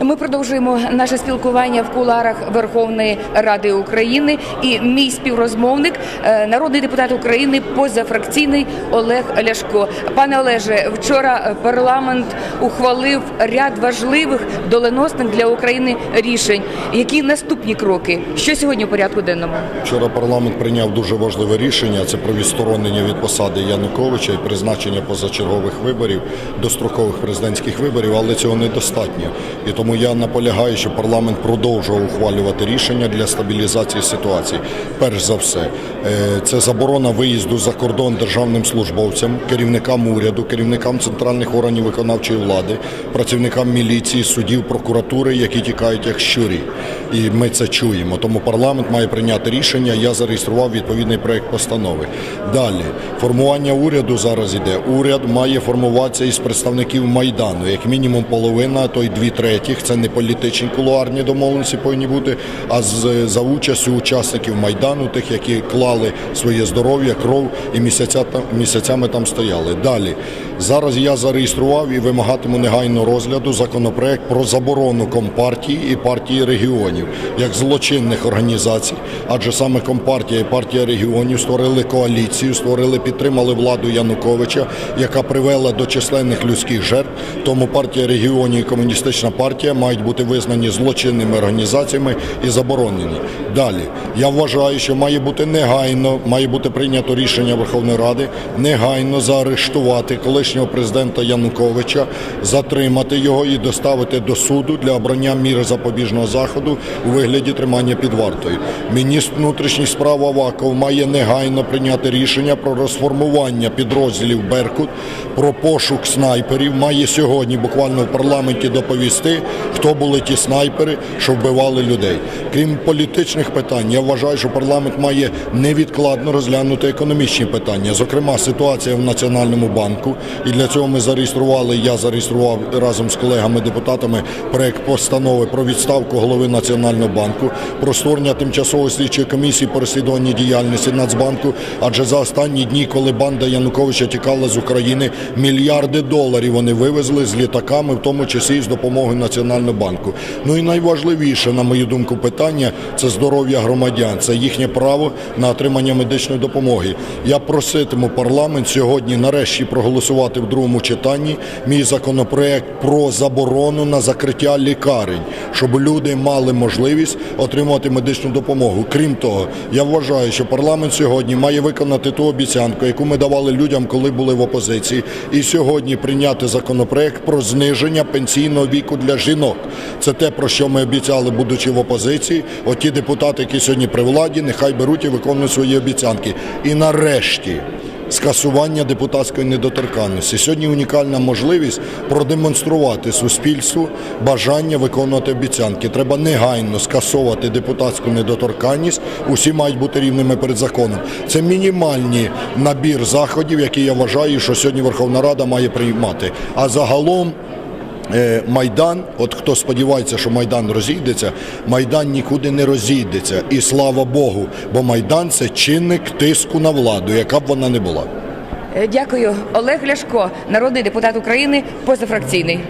Ми продовжуємо наше спілкування в куларах Верховної Ради України. І мій співрозмовник, е, народний депутат України, позафракційний Олег Ляшко. Пане Олеже, вчора парламент ухвалив ряд важливих доленосних для України рішень. Які наступні кроки? Що сьогодні у порядку денному? Вчора парламент прийняв дуже важливе рішення. Це про відсторонення від посади Януковича і призначення позачергових виборів, дострокових президентських виборів, але цього недостатньо. І тому я наполягаю, що парламент продовжував ухвалювати рішення для стабілізації ситуації. Перш за все, е, це заборона виїзду за кордон державним службовцям, керівникам уряду, керівникам центральних органів виконавчої влади, працівникам міліції, судів, прокуратури, які тікають як щурі. І ми це чуємо. Тому парламент має прийняти рішення. Я зареєстрував відповідний проект постанови. Далі формування уряду зараз іде. Уряд має формуватися із представників майдану, як мінімум половина, а то й дві третіх. Це не політичні кулуарні домовленості повинні бути, а за участю учасників майдану, тих, які клали своє здоров'я, кров і місяця місяцями там стояли. Далі зараз я зареєстрував і вимагатиму негайного розгляду законопроект про заборону компартії і партії регіонів як злочинних організацій, адже саме компартія і партія регіонів створили коаліцію, створили, підтримали владу Януковича, яка привела до численних людських жертв. Тому партія регіонів і комуністична партія мають бути визнані злочинними організаціями і заборонені. Далі я вважаю, що має бути негайно, має бути прийнято рішення Верховної Ради негайно заарештувати колишнього президента Януковича, затримати його і доставити до суду для обрання міри запобіжного заходу у вигляді тримання під вартою. Міністр внутрішніх справ Аваков має негайно прийняти рішення про розформування підрозділів Беркут, про пошук снайперів. Має сьогодні буквально в парламенті доповісти, хто були ті снайпери, що вбивали людей. Крім політичних питань, я вважаю, що парламент має невідкладно розглянути економічні питання, зокрема ситуація в Національному банку. І для цього ми зареєстрували. Я зареєстрував разом з колегами-депутатами проект постанови про відставку голови Національного банку, про створення тимчасової слідчої комісії по розслідуванні діяльності Нацбанку. Адже за останні дні, коли банда Януковича тікала з України, мільярди доларів вони вивезли з літаками, в тому числі і з допомогою Національного банку. Ну і найважливіше, на мою думку, питання це здоров'я громадян, це їхнє право на отримання медичної допомоги. Я проситиму парламент сьогодні нарешті проголосувати в другому читанні мій законопроект про заборону на закриття лікарень, щоб люди мали можливість отримувати медичну допомогу. Крім того, я вважаю, що парламент сьогодні має виконати ту обіцянку, яку ми давали людям, коли були в опозиції, і сьогодні прийняти законопроект про зниження пенсійного віку для жінок. Це те, про що ми обіцяли, будучи в опозиції. Оті депутати, які сьогодні при владі, нехай беруть і виконують свої обіцянки. І нарешті. Скасування депутатської недоторканності сьогодні унікальна можливість продемонструвати суспільству бажання виконувати обіцянки. Треба негайно скасовувати депутатську недоторканність. Усі мають бути рівними перед законом. Це мінімальний набір заходів, які я вважаю, що сьогодні Верховна Рада має приймати. А загалом. Е, Майдан, от хто сподівається, що Майдан розійдеться, Майдан нікуди не розійдеться. І слава Богу, бо Майдан це чинник тиску на владу, яка б вона не була. Е, Дякую, Олег Ляшко, народний депутат України, позафракційний.